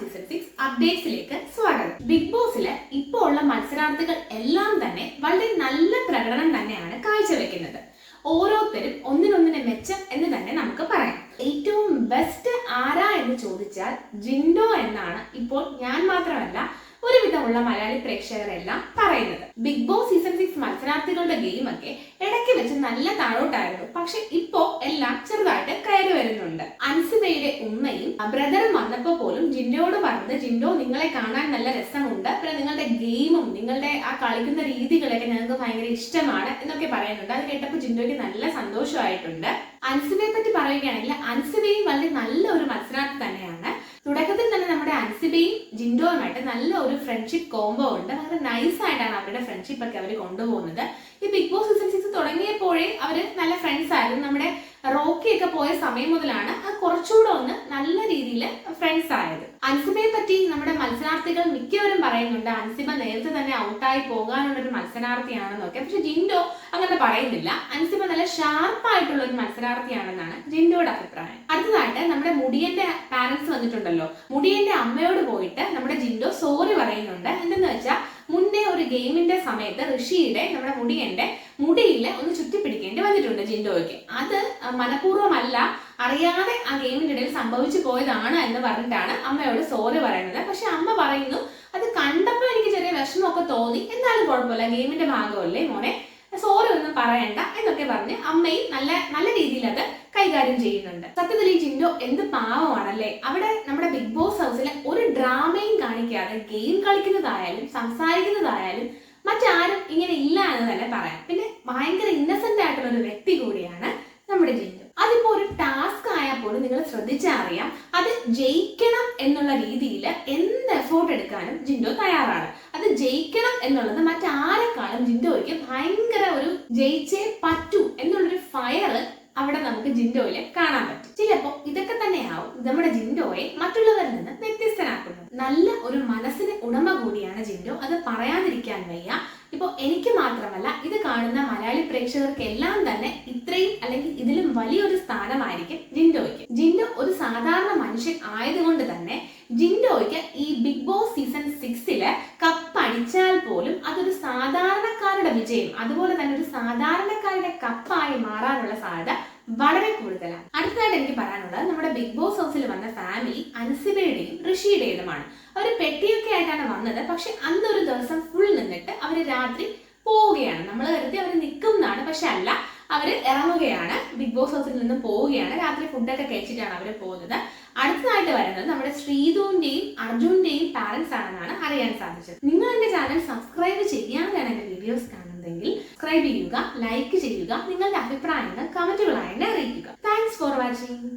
Season six അപ്ഡേറ്റ്സിലേക്ക് സ്വാഗതം. Big ബോസിൽ ഇപ്പോ ഉള്ള മത്സരാർത്ഥികൾ എല്ലാം തന്നെ വളരെ നല്ല പ്രകടനം തന്നെയാണ് കാഴ്ചവെക്കുന്നത്. ഓരോരുത്തരും ഒന്നിനൊന്നിനെ മെച്ചം എന്ന് തന്നെ നമുക്ക് പറയാം. ഏറ്റവും ബെസ്റ്റ് ആരാ എന്ന് ചോദിച്ചാൽ ജിൻഡോ എന്നാണ് ഇപ്പോൾ ഞാൻ മാത്രമല്ല ഒരുവിധമുള്ള മലയാളി പ്രേക്ഷകരെല്ലാം പറയുന്നത്. ബിഗ് ബോസ് സീസൺ സിക്സ് മത്സരാർത്ഥികളുടെ ഗെയിമൊക്കെ ഇടയ്ക്ക് വെച്ച് നല്ല താഴോട്ടായിരുന്നു. പക്ഷെ ഇപ്പോ എല്ലാം ചെറുതായിട്ട് കയറി വരുന്നുണ്ട്. അൻസിബയുടെ ഉമ്മയും ബ്രദറും വന്നപ്പോ പോലും ജിൻഡോയോട് പറഞ്ഞത് ജിൻഡോ നിങ്ങളെ കാണാൻ നല്ല രസമുണ്ട്. പിന്നെ നിങ്ങളുടെ ഗെയിമും നിങ്ങളുടെ ആ കളിക്കുന്ന രീതികളൊക്കെ ഞങ്ങൾക്ക് ഭയങ്കര ഇഷ്ടമാണ് എന്നൊക്കെ പറയുന്നുണ്ട്. അത് കേട്ടപ്പോൾ ജിൻഡോയ്ക്ക് നല്ല സന്തോഷമായിട്ടുണ്ട്. അൻസിബയെ പറ്റി പറയുകയാണെങ്കിൽ അൻസിബയും വളരെ നല്ല ഒരു മത്സരാർത്ഥി തന്നെയാണ് തുടക്കത്തിൽ തന്നെ നമ്മുടെ അൻസിബയും ജിൻഡോയുമായിട്ട് നല്ല ഒരു ഫ്രണ്ട്ഷിപ്പ് കോംബോ ഉണ്ട്. വളരെ നൈസ് ആയിട്ടാണ് അവരുടെ ഫ്രണ്ട്ഷിപ്പ് ഒക്കെ അവർ കൊണ്ടുപോകുന്നത്. ഈ ബിഗ് ബോസ് സീസൺ സിക്സ് തുടങ്ങിയപ്പോഴേ അവർ നല്ല ഫ്രണ്ട്സ് ആയിരുന്നു. നമ്മുടെ റോക്കി ഒക്കെ പോയ സമയം മുതലാണ് അത് കുറച്ചുകൂടെ ഒന്ന് നല്ല രീതിയിൽ ഫ്രണ്ട്സ് ആയത്. അൻസിബയെ പറ്റി നമ്മുടെ മത്സരാർത്ഥികൾ മിക്കവരും പറയുന്നുണ്ട് അൻസിബ നേരത്തെ തന്നെ ഔട്ടായി പോകാനുള്ള ഒരു മത്സരാർത്ഥിയാണെന്നൊക്കെ. പക്ഷെ ജിൻഡോ അങ്ങനെ പറയുന്നില്ല. അൻസിബ നല്ല ഷാർപ്പായിട്ടുള്ള ഒരു മത്സരാർത്ഥിയാണെന്നാണ് ജിൻഡോയുടെ അഭിപ്രായം. അടുത്തതായിട്ട് നമ്മുടെ മുടിയന്റെ പാരന്റ്സ് വന്നിട്ടുണ്ടല്ലോ. മുടിയന്റെ അമ്മയോട് പോയിട്ട് നമ്മുടെ ജിൻഡോ സോറി പറയുന്നുണ്ട്. എന്തെന്ന് വെച്ചാൽ മുന്നേ ഒരു ഗെയിമിന്റെ സമയത്ത് ഋഷിയുടെ നമ്മുടെ മുടിയന്റെ മുടിയിൽ ഒന്ന് ചുറ്റിപ്പിടിക്കേണ്ടി വന്നിട്ടുണ്ട് ജിൻഡോയ്ക്ക്. അത് മനഃപൂർവമല്ല അറിയാതെ ആ ഗെയിമിന്റെ ഇടയിൽ സംഭവിച്ചു പോയതാണ് എന്ന് പറഞ്ഞിട്ടാണ് അമ്മയോട് സോറി പറയുന്നത്. പക്ഷെ അമ്മ പറയുന്നു അത് കണ്ടപ്പോൾ എനിക്ക് ചെറിയ വിഷമമൊക്കെ തോന്നി. എന്നാലും കുഴപ്പമില്ല ഗെയിമിന്റെ ഭാഗമല്ലേ മോനെ? സോറി ഒന്നും പറയണ്ട എന്നൊക്കെ പറഞ്ഞ് അമ്മയും നല്ല നല്ല രീതിയിൽ അത് കൈകാര്യം ചെയ്യുന്നുണ്ട്. സത്യത്തിൽ ഈ ജിൻഡോ എന്ത് പാവമാണല്ലേ? അവിടെ നമ്മുടെ ബിഗ് ബോസ് ഹൗസിലെ ഒരു ഡ്രാമയും കാണിക്കാതെ ഗെയിം കളിക്കുന്നതായാലും സംസാരിക്കുന്നതായാലും മറ്റാരും ഇങ്ങനെ ഇല്ല എന്ന് തന്നെ പറയാം. പിന്നെ ഭയങ്കര ഇന്നസെന്റ് ആയിട്ടുള്ള ഒരു വ്യക്തി കൂടിയാണ് നമ്മുടെ ജിൻഡോ. അതിപ്പോ ഒരു ടാസ്ക് ആയാൽ പോലും നിങ്ങൾ ശ്രദ്ധിച്ചറിയാം അത് ജയിക്കണം എന്നുള്ള രീതിയിൽ എന്ത് എഫേർട്ട് എടുക്കാനും ജിൻഡോ തയ്യാറാണ്. അത് ജയിക്കണം എന്നുള്ളത് മറ്റാരെക്കാളും ജിൻഡോയ്ക്ക് ഭയങ്കര ഒരു ജയിച്ചേ പറ്റൂ എന്നുള്ളൊരു ഫയർ അവിടെ നമുക്ക് ജിൻഡോയിൽ കാണാൻ പറ്റും. ചിലപ്പോ ഇതൊക്കെ തന്നെയാവും നമ്മുടെ ജിൻഡോയെ മറ്റുള്ളവരിൽ നിന്ന് വ്യത്യസ്തനാക്കുന്നത്. നല്ല ഒരു മനസ്സിന് ഉടമ കൂടിയാണ് ജിൻഡോ. അത് പറയാതിരിക്കാൻ വയ്യ. ഇപ്പൊ എനിക്ക് മാത്രമല്ല ഇത് കാണുന്ന മലയാളി പ്രേക്ഷകർക്കെല്ലാം തന്നെ ഇത്രയും അല്ലെങ്കിൽ ഇതിലും വലിയൊരു സ്ഥാനമായിരിക്കും ജിൻഡോയ്ക്ക്. ജിൻഡോ ഒരു സാധാരണ മനുഷ്യൻ ആയതുകൊണ്ട് തന്നെ ജിൻഡോയ്ക്ക് ഈ ബിഗ് ബോസ് സീസൺ സിക്സിൽ കപ്പ് അടിച്ചാൽ പോലും അതൊരു സാധാരണക്കാരുടെ വിജയം അതുപോലെ തന്നെ ഒരു സാധാരണക്കാരുടെ കപ്പായി മാറാനുള്ള സാധ്യത വളരെ കൂടുതലാണ്. അടുത്തതായിട്ട് എനിക്ക് പറയാനുള്ളത് നമ്മുടെ ബിഗ് ബോസ് ഹൗസിൽ വന്ന ഫാമിലി അൻസിബയുടെയും ഋഷിയുടേതുമാണ് അവർ പെട്ടിയൊക്കെ ആയിട്ടാണ് വന്നത്. പക്ഷെ അന്നൊരു ദിവസം ഫുൾ നിന്നിട്ട് അവർ രാത്രി പോവുകയാണ്. നമ്മൾ കരുതി അവർ നിൽക്കുന്നതാണ് പക്ഷെ അല്ല അവർ ഇറങ്ങുകയാണ്. ബിഗ് ബോസ് ഹൗസിൽ നിന്ന് പോവുകയാണ്. രാത്രി ഫുഡൊക്കെ കഴിച്ചിട്ടാണ് അവർ പോകുന്നത്. അടുത്തതായിട്ട് വരുന്നത് നമ്മുടെ ശ്രീധുവിന്റെയും അർജുന്റെയും പാരന്റ്സ് ആണെന്നാണ് അറിയാൻ സാധിച്ചത്. നിങ്ങൾ എന്റെ ചാനൽ സബ്സ്ക്രൈബ് ചെയ്യാതെയാണ് എന്റെ വീഡിയോസ് കാണുന്നതെങ്കിൽ സബ്സ്ക്രൈബ് ചെയ്യുക ലൈക്ക് ചെയ്യുക നിങ്ങളുടെ അഭിപ്രായങ്ങൾ കമന്റുകളായി അറിയിക്കുക. Thanks for watching